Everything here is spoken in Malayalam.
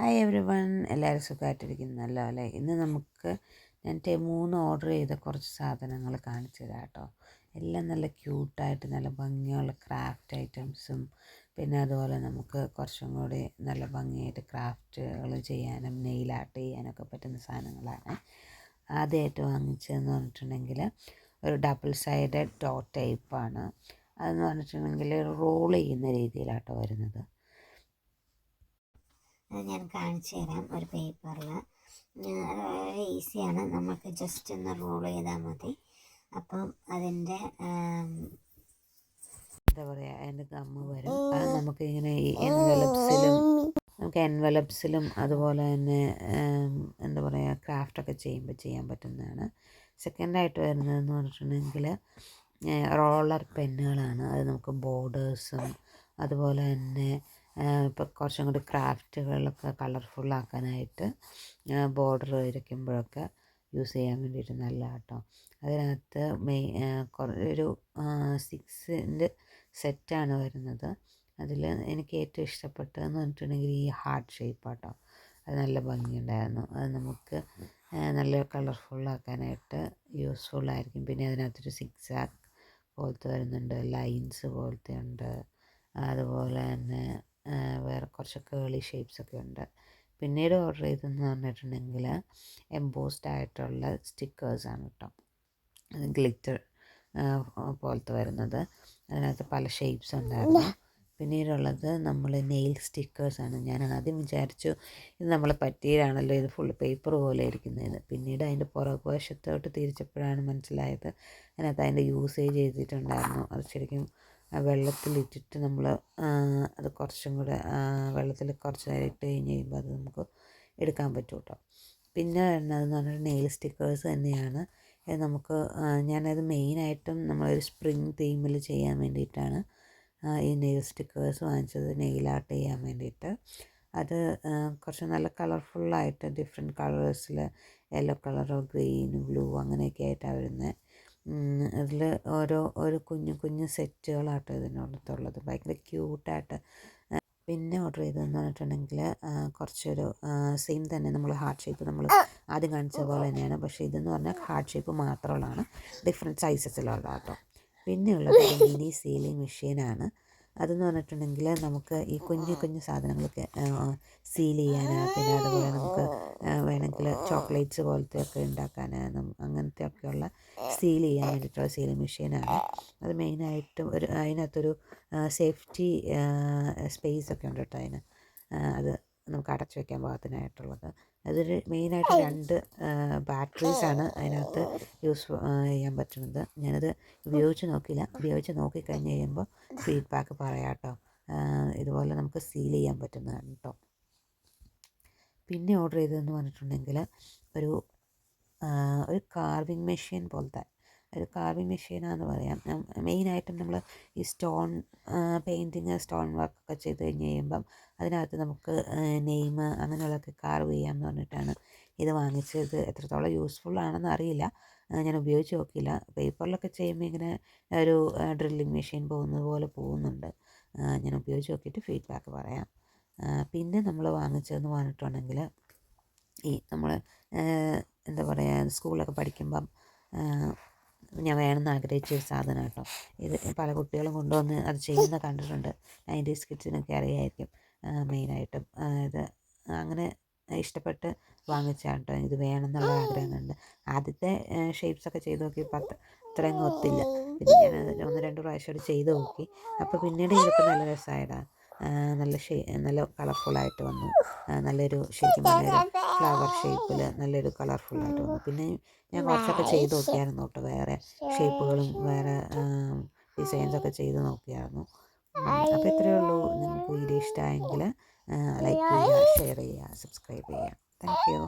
ഹായ് എവരി വൺ എല്ലാവരും സുഖമായിട്ടിരിക്കുന്നല്ലോ അല്ലേ? ഇന്ന് നമുക്ക് ഞാൻ മൂന്ന് ഓർഡർ ചെയ്ത കുറച്ച് സാധനങ്ങൾ കാണിച്ചു തരാം കേട്ടോ. എല്ലാം നല്ല ക്യൂട്ടായിട്ട് നല്ല ഭംഗിയുള്ള ക്രാഫ്റ്റ് ഐറ്റംസും പിന്നെ അതുപോലെ നമുക്ക് കുറച്ചും കൂടി നല്ല ഭംഗിയായിട്ട് ക്രാഫ്റ്റുകൾ ചെയ്യാനും നെയിൽ ആർട്ട് ചെയ്യാനൊക്കെ പറ്റുന്ന സാധനങ്ങളാണ്. ആദ്യമായിട്ട് വാങ്ങിച്ചതെന്ന് പറഞ്ഞിട്ടുണ്ടെങ്കിൽ ഒരു ഡബിൾ സൈഡഡ് ഡോട്ട് ടൈപ്പാണ് അതെന്ന് പറഞ്ഞിട്ടുണ്ടെങ്കിൽ റോൾ ചെയ്യുന്ന രീതിയിലാട്ടോ വരുന്നത്. ഞാൻ കാണിച്ചു തരാം ഒരു പേപ്പറിൽ. ഈസിയാണ്. നമുക്ക് ജസ്റ്റ് ഒന്ന് റോൾ ചെയ്താൽ മതി. അപ്പം അതിന്റെ എന്താ പറയുക അതിന്റെ ഗമ്മ് വരും. അത് നമുക്ക് ഇങ്ങനെ ഈ എൻവലപ്സിലും നമുക്ക് എൻവലപ്സിലും അതുപോലെ തന്നെ എന്താ പറയുക ക്രാഫ്റ്റൊക്കെ ചെയ്യുമ്പോൾ ചെയ്യാൻ പറ്റുന്നതാണ്. സെക്കൻഡായിട്ട് വരുന്നതെന്ന് പറഞ്ഞിട്ടുണ്ടെങ്കിൽ റോളർ പെന്നുകളാണ് അത് നമുക്ക് ബോർഡേഴ്സും അതുപോലെ തന്നെ ഇപ്പോൾ കുറച്ചും കൂടി ക്രാഫ്റ്റുകളൊക്കെ കളർഫുള്ളാക്കാനായിട്ട് ബോർഡർ വരയ്ക്കുമ്പോഴൊക്കെ യൂസ് ചെയ്യാൻ വേണ്ടിയിട്ട് നല്ല കേട്ടോ അതിനകത്ത് മെയ് ഒരു സിക്സിന്റെ സെറ്റാണ് വരുന്നത്. അതിൽ എനിക്ക് ഏറ്റവും ഇഷ്ടപ്പെട്ടതെന്ന് പറഞ്ഞിട്ടുണ്ടെങ്കിൽ ഈ ഹാർട്ട് ഷേപ്പ് കേട്ടോ അത് നല്ല ഭംഗിയുണ്ടായിരുന്നു. അത് നമുക്ക് നല്ല കളർഫുള്ളാക്കാനായിട്ട് യൂസ്ഫുള്ളായിരിക്കും. പിന്നെ അതിനകത്തൊരു സിക്സ് ആക്ക് പോലത്തെ വരുന്നുണ്ട് ലൈൻസ് പോലത്തെ ഉണ്ട് അതുപോലെ തന്നെ വേറെ കുറച്ച് കേളി ഷേപ്സൊക്കെ ഉണ്ട്. പിന്നീട് ഓർഡർ ചെയ്തതെന്ന് പറഞ്ഞിട്ടുണ്ടെങ്കിൽ എംബോസ്ഡ് ആയിട്ടുള്ള സ്റ്റിക്കേഴ്സ് സ്റ്റിക്കേഴ്സാണ് കേട്ടോ ഗ്ലിറ്റർ പോലത്തെ വരുന്നത്. അതിനകത്ത് പല ഷേപ്സ് ഉണ്ടായിരുന്നു. പിന്നീടുള്ളത് നമ്മൾ നെയിൽ സ്റ്റിക്കേഴ്സാണ് ഞാൻ ആദ്യം വിചാരിച്ചു ഇത് നമ്മൾ പറ്റിയതാണല്ലോ ഇത് ഫുൾ പേപ്പർ പോലെ ഇരിക്കുന്നത്. പിന്നീട് അതിന്റെ പുറകു വശത്തോട്ട് തിരിച്ചപ്പോഴാണ് മനസ്സിലായത്. അതിനകത്ത് അതിന്റെ യൂസേജ് ചെയ്തിട്ടുണ്ടായിരുന്നു അത് ശരിക്കും വെള്ളത്തിലിട്ടിട്ട് നമ്മൾ അത് കുറച്ചും കൂടെ വെള്ളത്തിൽ കുറച്ച് നേരം ഇട്ട് കഴിഞ്ഞ് കഴിയുമ്പോൾ അത് നമുക്ക് എടുക്കാൻ പറ്റും കേട്ടോ. പിന്നെ വരുന്നതെന്ന് പറഞ്ഞാൽ നെയിൽ സ്റ്റിക്കേഴ്സ് തന്നെയാണ്. നമുക്ക് ഞാനത് മെയിനായിട്ടും നമ്മളൊരു സ്പ്രിങ് തീമിൽ ചെയ്യാൻ വേണ്ടിയിട്ടാണ് ഈ നെയിൽ സ്റ്റിക്കേഴ്സ് വാങ്ങിച്ചത്. നെയിൽ ആർട്ട് ചെയ്യാൻ വേണ്ടിയിട്ട്. അത് കുറച്ച് നല്ല കളർഫുള്ളായിട്ട് ഡിഫറെന്റ് കളേഴ്സിൽ യെല്ലോ കളറോ ഗ്രീൻ ബ്ലൂ അങ്ങനെയൊക്കെ ആയിട്ടാണ് വരുന്നത്. അതിൽ ഓരോ ഒരു കുഞ്ഞു കുഞ്ഞു സെറ്റുകളാട്ടോ ഇതിനകത്തുള്ളത്. ഭയങ്കര ക്യൂട്ടായിട്ട് പിന്നെ ഓർഡർ ചെയ്തതെന്ന് പറഞ്ഞിട്ടുണ്ടെങ്കിൽ കുറച്ചൊരു സെയിം തന്നെ നമ്മൾ ഹാർട്ട് ഷേപ്പ് നമ്മൾ ആദ്യം കാണിച്ച പോലെ തന്നെയാണ്. പക്ഷേ ഇതെന്ന് പറഞ്ഞാൽ ഹാർട്ട് ഷേപ്പ് മാത്രമുള്ളതാണ്. ഡിഫറെന്റ് സൈസസിലുള്ളതാട്ടോ. പിന്നെയുള്ളത് മിനി സീലിംഗ് മെഷീനാണ്. അതെന്ന് പറഞ്ഞിട്ടുണ്ടെങ്കിൽ നമുക്ക് ഈ കുഞ്ഞു കുഞ്ഞു സാധനങ്ങളൊക്കെ സീൽ ചെയ്യാൻ പിന്നെ അതുപോലെ നമുക്ക് വേണമെങ്കിൽ ചോക്ലേറ്റ്സ് പോലത്തെ ഒക്കെ ഉണ്ടാക്കാൻ അങ്ങനത്തെ ഒക്കെയുള്ള സീൽ ചെയ്യാൻ വേണ്ടിയിട്ടുള്ള സീലിംഗ് മെഷീനാണ് അത് മെയിനായിട്ടും ഒരു അതിനകത്തൊരു സേഫ്റ്റി സ്പേസ് ഒക്കെ ഉണ്ട് കേട്ടോ അതിന്. അത് നമുക്ക് അടച്ചു വയ്ക്കാൻ പാകത്തിനായിട്ടുള്ളത്. അതൊരു മെയിനായിട്ട് രണ്ട് ബാറ്ററീസാണ് അതിനകത്ത് യൂസ് ചെയ്യാൻ പറ്റുന്നത്. ഞാനത് ഉപയോഗിച്ച് നോക്കിയില്ല. ഉപയോഗിച്ച് നോക്കിക്കഴിഞ്ഞ് കഴിയുമ്പോൾ ഫീഡ്ബാക്ക് പറയാം കേട്ടോ ഇതുപോലെ നമുക്ക് സീൽ ചെയ്യാൻ പറ്റുന്നതാണ് കേട്ടോ പിന്നെ ഓർഡർ ചെയ്തതെന്ന് പറഞ്ഞിട്ടുണ്ടെങ്കിൽ ഒരു ഒരു കാർവിംഗ് മെഷീൻ പോലത്തെ ഒരു കാർവിങ് മെഷീനാന്ന് പറയാം. മെയിനായിട്ടും നമ്മൾ ഈ സ്റ്റോൺ പെയിന്റിങ് സ്റ്റോൺ വർക്കൊക്കെ ചെയ്ത് കഴിഞ്ഞ് കഴിയുമ്പം അതിനകത്ത് നമുക്ക് നെയിം അങ്ങനെയുള്ളതൊക്കെ കാർവ് ചെയ്യാമെന്ന് പറഞ്ഞിട്ടാണ് ഇത് വാങ്ങിച്ചത്. എത്രത്തോളം യൂസ്ഫുൾ ആണെന്ന് അറിയില്ല. ഞാൻ ഉപയോഗിച്ച് നോക്കിയില്ല. പേപ്പറിലൊക്കെ ചെയ്യുമ്പോൾ ഇങ്ങനെ ഒരു ഡ്രില്ലിങ് മെഷീൻ പോകുന്നത് പോലെ പോകുന്നുണ്ട്. ഞാൻ ഉപയോഗിച്ച് നോക്കിയിട്ട് ഫീഡ്ബാക്ക് പറയാം. പിന്നെ നമ്മൾ വാങ്ങിച്ചതെന്ന് പറഞ്ഞിട്ടുണ്ടെങ്കിൽ ഈ നമ്മൾ എന്താ പറയുക സ്കൂളിലൊക്കെ പഠിക്കുമ്പം ഞാൻ വേണമെന്ന് ആഗ്രഹിച്ച ഒരു സാധനം കേട്ടോ. ഇത് പല കുട്ടികളും കൊണ്ടുവന്ന് അത് ചെയ്യുന്ന കണ്ടിട്ടുണ്ട്. നയന്റീസ് കിഡ്സിനൊക്കെ അറിയായിരിക്കും മെയിനായിട്ടും. ഇത് അങ്ങനെ ഇഷ്ടപ്പെട്ട് വാങ്ങിച്ചാണ് കേട്ടോ. ഇത് വേണമെന്നുള്ള ആഗ്രഹം കണ്ട് ആദ്യത്തെ ഷേപ്സൊക്കെ ചെയ്ത് നോക്കിയപ്പോൾ ഇത്രയും ഒത്തില്ല. പിന്നെ ഞാൻ ഒന്ന് രണ്ട് പ്രാവശ്യം ചെയ്ത് നോക്കി. അപ്പോൾ പിന്നീട് ഇതൊക്കെ നല്ല രസമായതാണ് നല്ല ഷേ നല്ല കളർഫുള്ളായിട്ട് വന്നു. നല്ലൊരു ശരിക്കും നല്ലൊരു ഫ്ലവർ ഷേപ്പിൽ നല്ലൊരു കളർഫുള്ളായിട്ട് വന്നു. പിന്നെ ഞാൻ കുറച്ചൊക്കെ ചെയ്ത് നോക്കിയായിരുന്നു കേട്ടോ വേറെ ഷേപ്പുകളും വേറെ ഡിസൈൻസൊക്കെ ചെയ്ത് നോക്കിയായിരുന്നു. അപ്പോൾ ഇത്രയേ ഉള്ളൂ. നിങ്ങൾക്ക് വീഡിയോ ഇഷ്ടമായെങ്കിൽ ലൈക്ക് ചെയ്യുക ഷെയർ ചെയ്യുക സബ്സ്ക്രൈബ് ചെയ്യുക. Thank you.